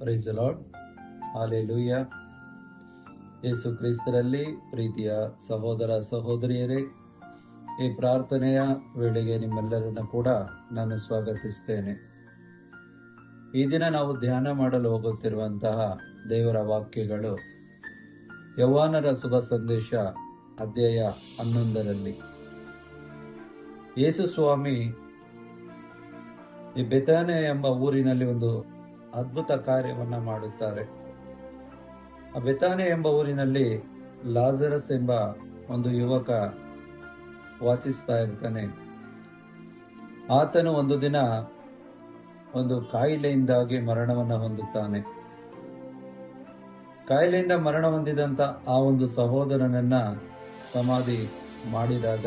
Price lord hallelujah ಯೇಸು ಕ್ರಿಸ್ತರಲ್ಲಿ ಪ್ರೀತಿಯ ಸಹೋದರ ಸಹೋದರಿಯರೇ, ಈ ಪ್ರಾರ್ಥನೆಯ ವೇಳೆಗೆ ನಿಮ್ಮೆಲ್ಲರನ್ನು ಕೂಡ ನಾನು ಸ್ವಾಗತಿಸ್ತೇನೆ. ಈ ದಿನ ನಾವು ಧ್ಯಾನ ಮಾಡಲು ಹೋಗುತ್ತಿರುವಂತಹ ದೇವರ ವಾಕ್ಯಗಳು ಯೌವಾನರ ಶುಭ ಸಂದೇಶ ಅಧ್ಯಾಯ ಹನ್ನೊಂದರಲ್ಲಿ. ಯೇಸು ಸ್ವಾಮಿ, ಈ ಬೆತಾನೆ ಎಂಬ ಊರಿನಲ್ಲಿ ಒಂದು ಅದ್ಭುತ ಕಾರ್ಯವನ್ನ ಮಾಡುತ್ತಾರೆ. ಬೆತಾನೆ ಎಂಬ ಊರಿನಲ್ಲಿ ಲಾಜರಸ್ ಎಂಬ ಒಂದು ಯುವಕ ವಾಸಿಸ್ತಾ ಇರ್ತಾನೆ. ಆತನು ಒಂದು ದಿನ ಒಂದು ಕಾಯಿಲೆಯಿಂದಾಗಿ ಮರಣವನ್ನು ಹೊಂದುತ್ತಾನೆ. ಕಾಯಿಲೆಯಿಂದ ಮರಣ ಹೊಂದಿದಂತ ಆ ಒಂದು ಸಹೋದರನನ್ನ ಸಮಾಧಿ ಮಾಡಿದಾಗ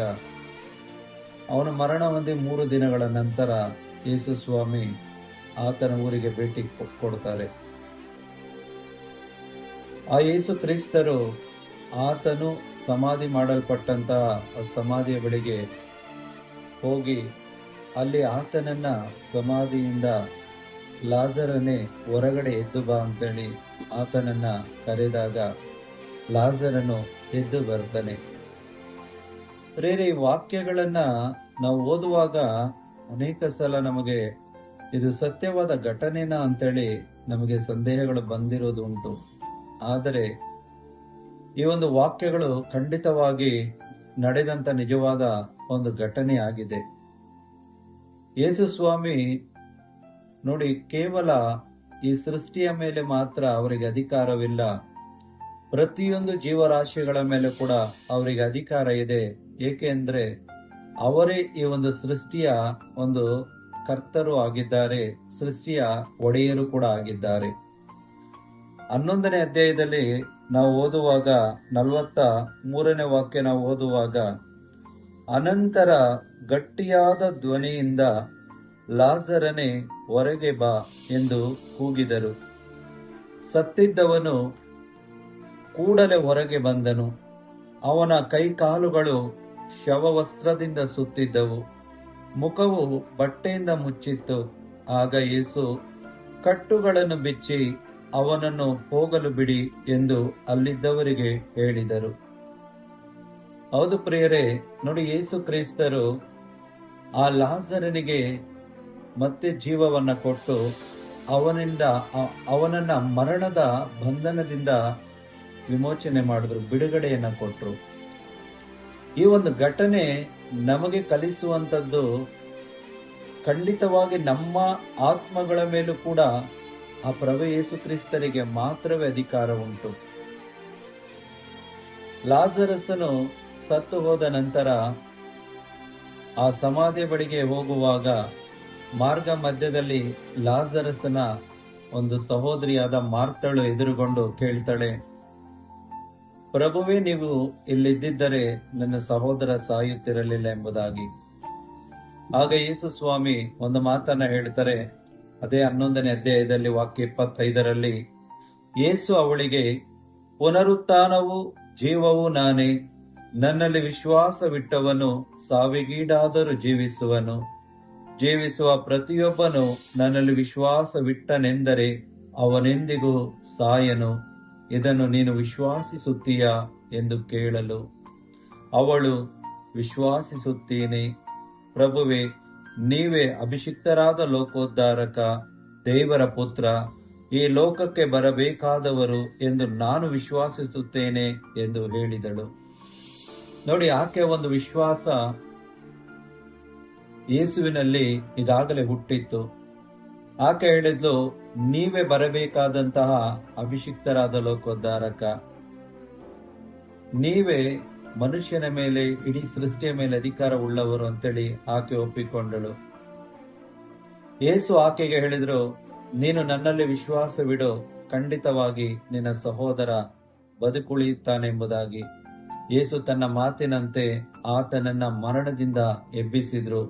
ಅವನು ಮರಣ ಹೊಂದಿ ಮೂರು ದಿನಗಳ ನಂತರ ಯೇಸು ಸ್ವಾಮಿ ಆತನ ಊರಿಗೆ ಭೇಟಿ ಕೊಡ್ತಾರೆ. ಆ ಯೇಸು ಕ್ರಿಸ್ತರು ಆತನು ಸಮಾಧಿ ಮಾಡಲ್ಪಟ್ಟಂತಹ ಸಮಾಧಿಯ ಬಳಿಗೆ ಹೋಗಿ ಅಲ್ಲಿ ಆತನನ್ನ ಸಮಾಧಿಯಿಂದ ಲಾಜರನೇ ಹೊರಗಡೆ ಎದ್ದು ಬಾ ಅಂತೇಳಿ ಆತನನ್ನ ಕರೆದಾಗ ಲಾಜರನು ಎದ್ದು ಬರ್ತಾನೆ. ಈ ವಾಕ್ಯಗಳನ್ನ ನಾವು ಓದುವಾಗ ಅನೇಕ ಸಲ ನಮಗೆ ಇದು ಸತ್ಯವಾದ ಘಟನೆನಾ ಅಂತೇಳಿ ನಮಗೆ ಸಂದೇಹಗಳು ಬಂದಿರೋದು ಉಂಟು ಆದರೆ ಈ ಒಂದು ವಾಕ್ಯಗಳು ಖಂಡಿತವಾಗಿ ನಡೆದಂತ ನಿಜವಾದ ಒಂದು ಘಟನೆ ಆಗಿದೆ. ಯೇಸು ಸ್ವಾಮಿ ನೋಡಿ, ಕೇವಲ ಈ ಸೃಷ್ಟಿಯ ಮೇಲೆ ಮಾತ್ರ ಅವರಿಗೆ ಅಧಿಕಾರವಿಲ್ಲ. ಪ್ರತಿಯೊಂದು ಜೀವರಾಶಿಗಳ ಮೇಲೆ ಕೂಡ ಅವರಿಗೆ ಅಧಿಕಾರ ಇದೆ. ಏಕೆಂದ್ರೆ ಅವರೇ ಈ ಒಂದು ಸೃಷ್ಟಿಯ ಒಂದು ಕರ್ತರು ಆಗಿದ್ದಾರೆ, ಸೃಷ್ಟಿಯ ಒಡೆಯರು ಕೂಡ ಆಗಿದ್ದಾರೆ. ಹನ್ನೊಂದನೇ ಅಧ್ಯಾಯದಲ್ಲಿ ನಾವು ಓದುವಾಗ ನಲವತ್ತ ಮೂರನೇ ವಾಕ್ಯ ನಾವು ಓದುವಾಗ, ಅನಂತರ ಗಟ್ಟಿಯಾದ ಧ್ವನಿಯಿಂದ ಲಾಜರನೆ ಹೊರಗೆ ಬಾ ಎಂದು ಕೂಗಿದರು. ಸತ್ತಿದ್ದವನು ಕೂಡಲೇ ಹೊರಗೆ ಬಂದನು. ಅವನ ಕೈಕಾಲುಗಳು ಶವವಸ್ತ್ರದಿಂದ ಸುತ್ತಿದ್ದವು. ಮುಖವು ಬಟ್ಟೆಯಿಂದ ಮುಚ್ಚಿತ್ತು. ಆಗ ಯೇಸು, ಕಟ್ಟುಗಳನ್ನು ಬಿಚ್ಚಿ ಅವನನ್ನು ಹೋಗಲು ಬಿಡಿ ಎಂದು ಅಲ್ಲಿದ್ದವರಿಗೆ ಹೇಳಿದರು. ಹೌದು ಪ್ರಿಯರೇ, ನೋಡಿ ಯೇಸು ಕ್ರೈಸ್ತರು ಆ ಲಾಸರನಿಗೆ ಮತ್ತೆ ಜೀವವನ್ನ ಕೊಟ್ಟು ಅವನಿಂದ ಅವನನ್ನ ಮರಣದ ಬಂಧನದಿಂದ ವಿಮೋಚನೆ ಮಾಡಿದ್ರು, ಬಿಡುಗಡೆಯನ್ನ ಕೊಟ್ರು. ಈ ಒಂದು ಘಟನೆ ನಮಗೆ ಕಲಿಸುವಂತದ್ದು ಖಂಡಿತವಾಗಿ ನಮ್ಮ ಆತ್ಮಗಳ ಮೇಲೂ ಕೂಡ ಆ ಪ್ರಭು ಯೇಸು ಕ್ರಿಸ್ತರಿಗೆ ಮಾತ್ರವೇ ಅಧಿಕಾರ ಉಂಟು. ಲಾಜರಸನು ಸತ್ತು ಹೋದ ನಂತರ ಆ ಸಮಾಧಿ ಬಳಿಗೆ ಹೋಗುವಾಗ ಮಾರ್ಗ ಮಧ್ಯದಲ್ಲಿ ಲಾಜರಸನ ಒಂದು ಸಹೋದರಿಯಾದ ಮಾರ್ತಳು ಎದುರುಗೊಂಡು ಕೇಳ್ತಾಳೆ ಪ್ರಭುವೇ, ನೀವು ಇಲ್ಲಿದ್ದಿದ್ದರೆ ನನ್ನ ಸಹೋದರ ಸಾಯುತ್ತಿರಲಿಲ್ಲ ಎಂಬುದಾಗಿ. ಆಗ ಯೇಸು ಸ್ವಾಮಿ ಒಂದು ಮಾತನ್ನ ಹೇಳ್ತಾರೆ. ಅದೇ ಹನ್ನೊಂದನೇ ಅಧ್ಯಾಯದಲ್ಲಿ ವಾಕ್ಯ ಇಪ್ಪತ್ತೈದರಲ್ಲಿ, ಯೇಸು ಅವಳಿಗೆ, ಪುನರುತ್ಥಾನವು ಜೀವವು ನಾನೇ. ನನ್ನಲ್ಲಿ ವಿಶ್ವಾಸವಿಟ್ಟವನು ಸಾವಿಗೀಡಾದರೂ ಜೀವಿಸುವನು. ಜೀವಿಸುವ ಪ್ರತಿಯೊಬ್ಬನು ನನ್ನಲ್ಲಿ ವಿಶ್ವಾಸವಿಟ್ಟನೆಂದರೆ ಅವನೆಂದಿಗೂ ಸಾಯನು. ಇದನ್ನು ನೀನು ವಿಶ್ವಾಸಿಸುತ್ತೀಯಾ ಎಂದು ಕೇಳಲು. ಅವಳು, ವಿಶ್ವಾಸಿಸುತ್ತೀನಿ. ಪ್ರಭುವೆ, ನೀವೇ ಅಭಿಷಿಕ್ತರಾದ ಲೋಕೋದ್ಧಾರಕ, ದೇವರ ಪುತ್ರ, ಈ ಲೋಕಕ್ಕೆ ಬರಬೇಕಾದವರು ಎಂದು ನಾನು ವಿಶ್ವಾಸಿಸುತ್ತೇನೆ ಎಂದು ಹೇಳಿದಳು. ನೋಡಿ, ಆಕೆ ಒಂದು ವಿಶ್ವಾಸ ಯೇಸುವಿನಲ್ಲಿ ಈಗಾಗಲೇ ಹುಟ್ಟಿತ್ತು. ಆಕೆ ಹೇಳಿದ್ಲು ನೀವೇ ಬರಬೇಕಾದಂತಹ ಅಭಿಷಿಕ್ತರಾದ ಲೋಕೋದ್ಧಾರಕ, ನೀವೇ ಮನುಷ್ಯನ ಮೇಲೆ, ಇಡೀ ಸೃಷ್ಟಿಯ ಮೇಲೆ ಅಧಿಕಾರ ಉಳ್ಳವರು ಅಂತೇಳಿ ಆಕೆ ಒಪ್ಪಿಕೊಂಡಳು. ಏಸು ಆಕೆಗೆ ಹೇಳಿದ್ರು, ನೀನು ನನ್ನಲ್ಲಿ ವಿಶ್ವಾಸವಿಡು, ಖಂಡಿತವಾಗಿ ನಿನ್ನ ಸಹೋದರ ಬದುಕುಳಿಯುತ್ತಾನೆಂಬುದಾಗಿ ಯೇಸು ತನ್ನ ಮಾತಿನಂತೆ ಆತನನ್ನ ಮರಣದಿಂದ ಎಬ್ಬಿಸಿದ್ರು.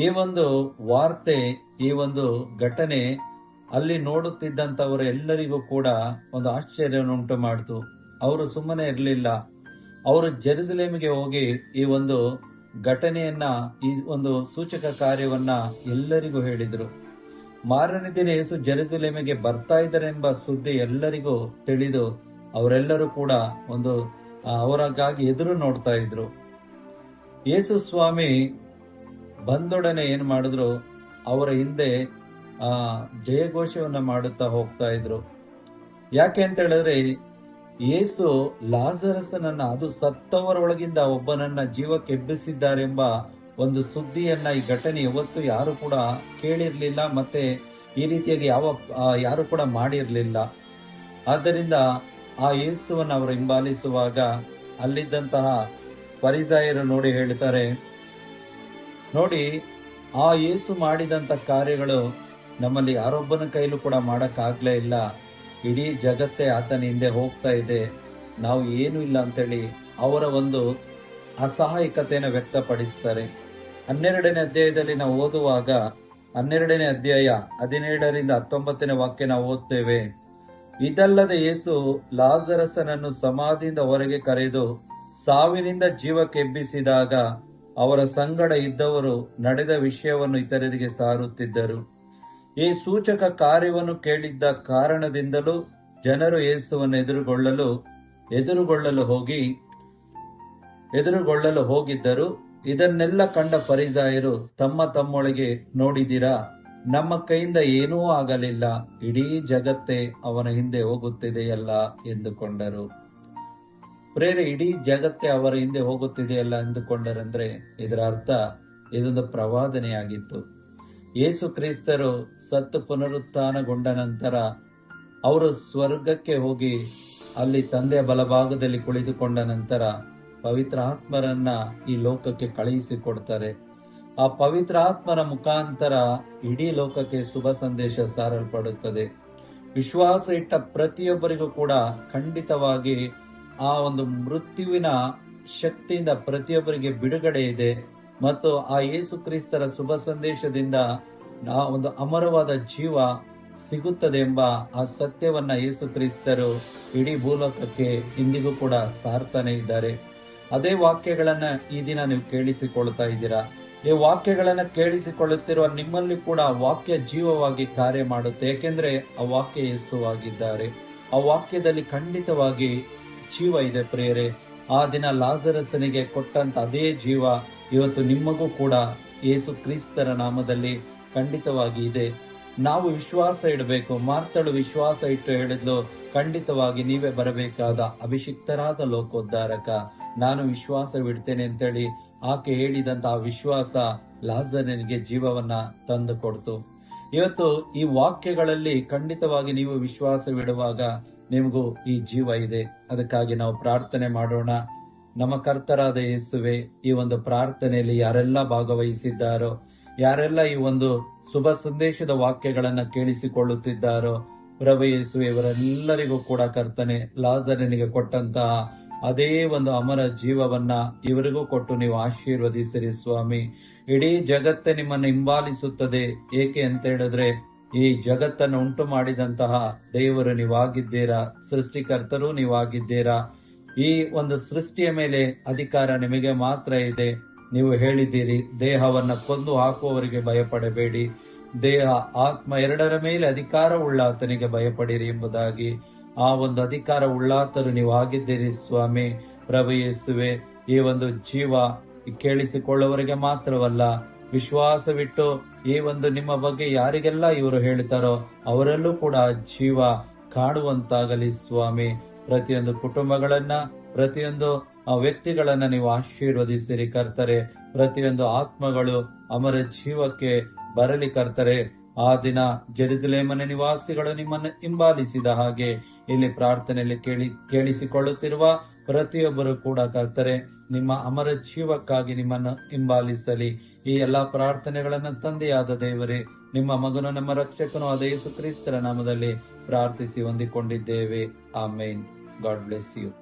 ಈ ಒಂದು ವಾರ್ತೆ, ಈ ಒಂದು ಘಟನೆ ಅಲ್ಲಿ ನೋಡುತ್ತಿದ್ದಂತವರು ಎಲ್ಲರಿಗೂ ಕೂಡ ಒಂದು ಆಶ್ಚರ್ಯವನ್ನುಂಟು ಮಾಡಿತು. ಅವರು ಸುಮ್ಮನೆ ಇರಲಿಲ್ಲ. ಅವರು ಜೆರುಸಲೇಮಿಗೆ ಹೋಗಿ ಈ ಒಂದು ಘಟನೆಯನ್ನ, ಈ ಒಂದು ಸೂಚಕ ಕಾರ್ಯವನ್ನ ಎಲ್ಲರಿಗೂ ಹೇಳಿದರು. ಮಾರನೇ ದಿನ ಯೇಸು ಜೆರುಸಲೇಮಿಗೆ ಬರ್ತಾ ಇದ್ದಾರೆಂಬ ಸುದ್ದಿ ಎಲ್ಲರಿಗೂ ತಿಳಿದು ಅವರೆಲ್ಲರೂ ಕೂಡ ಒಂದು ಅವರಿಗಾಗಿ ಎದುರು ನೋಡ್ತಾ ಇದ್ರು. ಯೇಸು ಸ್ವಾಮಿ ಬಂದೊಡನೆ ಏನು ಮಾಡಿದ್ರು, ಅವರ ಹಿಂದೆ ಆ ಜಯಘೋಷವನ್ನ ಮಾಡುತ್ತಾ ಹೋಗ್ತಾ ಇದ್ರು. ಯಾಕೆ ಅಂತ ಹೇಳಿದ್ರೆ ಯೇಸು ಲಾಜರಸನನ್ನ, ಅದು ಸತ್ತವರ ಒಳಗಿಂದ ಒಬ್ಬನನ್ನ ಜೀವಕ್ಕೆ ಎಬ್ಬಿಸಿದ್ದಾರೆಂಬ ಒಂದು ಸುದ್ದಿಯನ್ನ ಈ ಘಟನೆ ಇವತ್ತು ಯಾರು ಕೂಡ ಕೇಳಿರ್ಲಿಲ್ಲ, ಮತ್ತೆ ಈ ರೀತಿಯಾಗಿ ಯಾವ ಯಾರು ಕೂಡ ಮಾಡಿರ್ಲಿಲ್ಲ. ಆದ್ದರಿಂದ ಆ ಯೇಸುವನ್ನು ಅವರು ಹಿಂಬಾಲಿಸುವಾಗ ಅಲ್ಲಿದ್ದಂತಹ ಪರಿಸಾಯರು ನೋಡಿ ಹೇಳ್ತಾರೆ, ನೋಡಿ, ಆ ಯೇಸು ಮಾಡಿದಂತ ಕಾರ್ಯಗಳು ನಮ್ಮಲ್ಲಿ ಯಾರೊಬ್ಬನ ಕೈಲೂ ಕೂಡ ಮಾಡೋಕ್ಕಾಗಲೇ ಇಲ್ಲ. ಇಡೀ ಜಗತ್ತೇ ಆತನ ಹಿಂದೆ ಹೋಗ್ತಾ ಇದೆ. ನಾವು ಏನು ಇಲ್ಲ ಅಂತೇಳಿ ಅವರ ಒಂದು ಅಸಹಾಯಕತೆಯನ್ನು ವ್ಯಕ್ತಪಡಿಸ್ತಾರೆ. ಹನ್ನೆರಡನೇ ಅಧ್ಯಾಯದಲ್ಲಿ ನಾವು ಓದುವಾಗ, ಹನ್ನೆರಡನೇ ಅಧ್ಯಾಯ ಹದಿನೇಳರಿಂದ ಹತ್ತೊಂಬತ್ತನೇ ವಾಕ್ಯ ನಾವು ಓದ್ತೇವೆ. ಇದಲ್ಲದೆ ಯೇಸು ಲಾಜರಸನನ್ನು ಸಮಾಧಿಯಿಂದ ಹೊರಗೆ ಕರೆದು ಸಾವಿನಿಂದ ಜೀವಕ್ಕೆಬ್ಬಿಸಿದಾಗ ಅವರ ಸಂಗಡ ಇದ್ದವರು ನಡೆದ ವಿಷಯವನ್ನು ಇತರರಿಗೆ ಸಾರುತ್ತಿದ್ದರು. ಈ ಸೂಚಕ ಕಾರ್ಯವನ್ನು ಕೇಳಿದ್ದ ಕಾರಣದಿಂದಲೂ ಜನರು ಏಸುವನ್ನು ಎದುರುಗೊಳ್ಳಲು ಎದುರುಗೊಳ್ಳಲು ಹೋಗಿ, ಎದುರುಗೊಳ್ಳಲು ಹೋಗಿದ್ದರು. ಇದನ್ನೆಲ್ಲ ಕಂಡ ಫರಿಸಾಯರು, ತಮ್ಮ ತಮ್ಮೊಳಗೆ ನೋಡಿದಿರಾ, ನಮ್ಮ ಕೈಯಿಂದ ಏನೂ ಆಗಲಿಲ್ಲ, ಇಡೀ ಜಗತ್ತೇ ಅವನ ಹಿಂದೆ ಹೋಗುತ್ತಿದೆಯಲ್ಲ ಎಂದುಕೊಂಡರು. ಪ್ರೇರೆ, ಇಡೀ ಜಗತ್ತೇ ಅವರ ಹಿಂದೆ ಹೋಗುತ್ತಿದೆಯಲ್ಲ ಎಂದುಕೊಂಡರಂದ್ರೆ ಇದರ ಅರ್ಥ ಇದೊಂದು ಪ್ರವಾದನೆಯಾಗಿತ್ತು. ಯೇಸು ಕ್ರಿಸ್ತರು ಸತ್ತು ಪುನರುತ್ಥಾನಗೊಂಡ ನಂತರ ಅವರು ಸ್ವರ್ಗಕ್ಕೆ ಹೋಗಿ ಅಲ್ಲಿ ತಂದೆಯ ಬಲಭಾಗದಲ್ಲಿ ಕುಳಿತುಕೊಂಡ ನಂತರ ಪವಿತ್ರ ಆತ್ಮರನ್ನ ಈ ಲೋಕಕ್ಕೆ ಕಳುಹಿಸಿಕೊಡ್ತಾರೆ. ಆ ಪವಿತ್ರ ಆತ್ಮನ ಮುಖಾಂತರ ಇಡೀ ಲೋಕಕ್ಕೆ ಶುಭ ಸಂದೇಶ ಸಾರಲ್ಪಡುತ್ತದೆ. ವಿಶ್ವಾಸ ಇಟ್ಟ ಪ್ರತಿಯೊಬ್ಬರಿಗೂ ಕೂಡ ಖಂಡಿತವಾಗಿ ಆ ಒಂದು ಮೃತ್ಯುವಿನ ಶಕ್ತಿಯಿಂದ ಪ್ರತಿಯೊಬ್ಬರಿಗೆ ಬಿಡುಗಡೆ ಇದೆ. ಮತ್ತು ಆ ಯೇಸು ಕ್ರಿಸ್ತರ ಶುಭ ಸಂದೇಶದಿಂದ ಆ ಒಂದು ಅಮರವಾದ ಜೀವ ಸಿಗುತ್ತದೆ ಎಂಬ ಆ ಸತ್ಯವನ್ನ ಯೇಸು ಕ್ರಿಸ್ತರು ಇಡೀ ಭೂಲೋಕಕ್ಕೆ ಇಂದಿಗೂ ಕೂಡ ಸಾರ್ತಾನೆ ಇದ್ದಾರೆ. ಅದೇ ವಾಕ್ಯಗಳನ್ನ ಈ ದಿನ ನೀವು ಕೇಳಿಸಿಕೊಳ್ತಾ ಇದ್ದೀರಾ? ಈ ವಾಕ್ಯಗಳನ್ನ ಕೇಳಿಸಿಕೊಳ್ಳುತ್ತಿರುವ ನಿಮ್ಮಲ್ಲಿ ಕೂಡ ವಾಕ್ಯ ಜೀವವಾಗಿ ಕಾರ್ಯ ಮಾಡುತ್ತೆ. ಏಕೆಂದ್ರೆ ಆ ವಾಕ್ಯ ಯೇಸುವಾಗಿದ್ದಾರೆ ಆ ವಾಕ್ಯದಲ್ಲಿ ಖಂಡಿತವಾಗಿ ಜೀವ ಇದೆ ಪ್ರೇರೆ ಆ ದಿನ ಲಾಜರಸನಿಗೆ ಕೊಟ್ಟಂತ ಅದೇ ಜೀವ ಇವತ್ತು ನಿಮಗೂ ಕೂಡ ಯೇಸು ಕ್ರಿಸ್ತರ ನಾಮದಲ್ಲಿ ಖಂಡಿತವಾಗಿ ಇದೆ. ನಾವು ವಿಶ್ವಾಸ ಇಡಬೇಕು ಮಾರ್ತಳು ವಿಶ್ವಾಸ ಇಟ್ಟು ಹೇಳಿದ್ಲು, ಖಂಡಿತವಾಗಿ ನೀವೇ ಬರಬೇಕಾದ ಅಭಿಷಿಕ್ತರಾದ ಲೋಕೋದ್ಧಾರಕ. ನಾನು ವಿಶ್ವಾಸವಿಡ್ತೇನೆ ಅಂತೇಳಿ ಆಕೆ ಹೇಳಿದಂತ ಆ ವಿಶ್ವಾಸ ಲಾಜರನಿಗೆ ಜೀವವನ್ನ ತಂದು ಕೊಡ್ತು. ಇವತ್ತು ಈ ವಾಕ್ಯಗಳಲ್ಲಿ ಖಂಡಿತವಾಗಿ ನೀವು ವಿಶ್ವಾಸವಿಡುವಾಗ ನಿಮಗೂ ಈ ಜೀವ ಇದೆ. ಅದಕ್ಕಾಗಿ ನಾವು ಪ್ರಾರ್ಥನೆ ಮಾಡೋಣ. ನಮ್ಮ ಕರ್ತರಾದ ಯೇಸುವೆ, ಈ ಒಂದು ಪ್ರಾರ್ಥನೆಯಲ್ಲಿ ಯಾರೆಲ್ಲ ಭಾಗವಹಿಸಿದ್ದಾರೋ, ಯಾರೆಲ್ಲ ಈ ಒಂದು ಶುಭ ಸಂದೇಶದ ವಾಕ್ಯಗಳನ್ನ ಕೇಳಿಸಿಕೊಳ್ಳುತ್ತಿದ್ದಾರೋ, ಪ್ರಭು ಯೇಸುವೆ, ಇವರೆಲ್ಲರಿಗೂ ಕೂಡ ಕರ್ತನೆ, ಲಾಜರನಿಗೆ ಕೊಟ್ಟಂತಹ ಅದೇ ಒಂದು ಅಮರ ಜೀವವನ್ನ ಇವರಿಗೂ ಕೊಟ್ಟು ನೀವು ಆಶೀರ್ವದಿಸಿರಿ ಸ್ವಾಮಿ. ಇಡೀ ಜಗತ್ತೇ ನಿಮ್ಮನ್ನು ಹಿಂಬಾಲಿಸುತ್ತದೆ. ಏಕೆ ಅಂತ ಹೇಳಿದ್ರೆ, ಈ ಜಗತ್ತನ್ನು ಉಂಟು ಮಾಡಿದಂತಹ ದೇವರು ನೀವಾಗಿದ್ದೀರಾ, ಸೃಷ್ಟಿಕರ್ತರು ನೀವಾಗಿದ್ದೀರಾ ಈ ಒಂದು ಸೃಷ್ಟಿಯ ಮೇಲೆ ಅಧಿಕಾರ ನಿಮಗೆ ಮಾತ್ರ ಇದೆ. ನೀವು ಹೇಳಿದ್ದೀರಿ, ದೇಹವನ್ನು ಕೊಂದು ಹಾಕುವವರಿಗೆ ಭಯಪಡಬೇಡಿ. ದೇಹ, ಆತ್ಮ ಎರಡರ ಮೇಲೆ ಅಧಿಕಾರ ಉಳ್ಳಾತನಿಗೆ ಭಯಪಡಿರಿ ಎಂಬುದಾಗಿ. ಆ ಒಂದು ಅಧಿಕಾರ ಉಳ್ಳಾತರು ನೀವು ಆಗಿದ್ದೀರಿ ಸ್ವಾಮಿ. ಪ್ರಭು ಯೇಸುವೆ, ಈ ಒಂದು ಜೀವ ಕೇಳಿಸಿಕೊಳ್ಳುವವರಿಗೆ ಮಾತ್ರವಲ್ಲ, ವಿಶ್ವಾಸವಿಟ್ಟು ಈ ಒಂದು ನಿಮ್ಮ ಬಗ್ಗೆ ಯಾರಿಗೆಲ್ಲ ಇವರು ಹೇಳ್ತಾರೋ ಅವರಲ್ಲೂ ಕೂಡ ಜೀವ ಕಾಣುವಂತಾಗಲಿ ಸ್ವಾಮಿ. ಪ್ರತಿಯೊಂದು ಕುಟುಂಬಗಳನ್ನ, ಪ್ರತಿಯೊಂದು ವ್ಯಕ್ತಿಗಳನ್ನ ನೀವು ಆಶೀರ್ವದಿಸಿರಿ ಕರ್ತರೆ. ಪ್ರತಿಯೊಂದು ಆತ್ಮಗಳು ಅಮರ ಜೀವಕ್ಕೆ ಬರಲಿ ಕರ್ತರೆ. ಆ ದಿನ ಜೆರುಸಲೇಮನ ನಿವಾಸಿಗಳು ನಿಮ್ಮನ್ನು ಹಿಂಬಾಲಿಸಿದ ಹಾಗೆ ಇಲ್ಲಿ ಪ್ರಾರ್ಥನೆಯಲ್ಲಿ ಕೇಳಿ, ಕೇಳಿಸಿಕೊಳ್ಳುತ್ತಿರುವ ಪ್ರತಿಯೊಬ್ಬರು ಕೂಡ ಕರ್ತರೆ, ನಿಮ್ಮ ಅಮರ ಜೀವಕ್ಕಾಗಿ ನಿಮ್ಮನ್ನು ಹಿಂಬಾಲಿಸಲಿ. ಈ ಎಲ್ಲಾ ಪ್ರಾರ್ಥನೆಗಳನ್ನು ತಂದೆಯಾದ ದೇವರೇ, ನಿಮ್ಮ ಮಗನು ನಮ್ಮ ರಕ್ಷಕನು ಆದ ಯೇಸು ಕ್ರಿಸ್ತರ ನಾಮದಲ್ಲಿ ಪ್ರಾರ್ಥಿಸಿ ಹೊಂದಿಕೊಂಡಿದ್ದೇವೆ. ಆಮೇನ್. God bless you.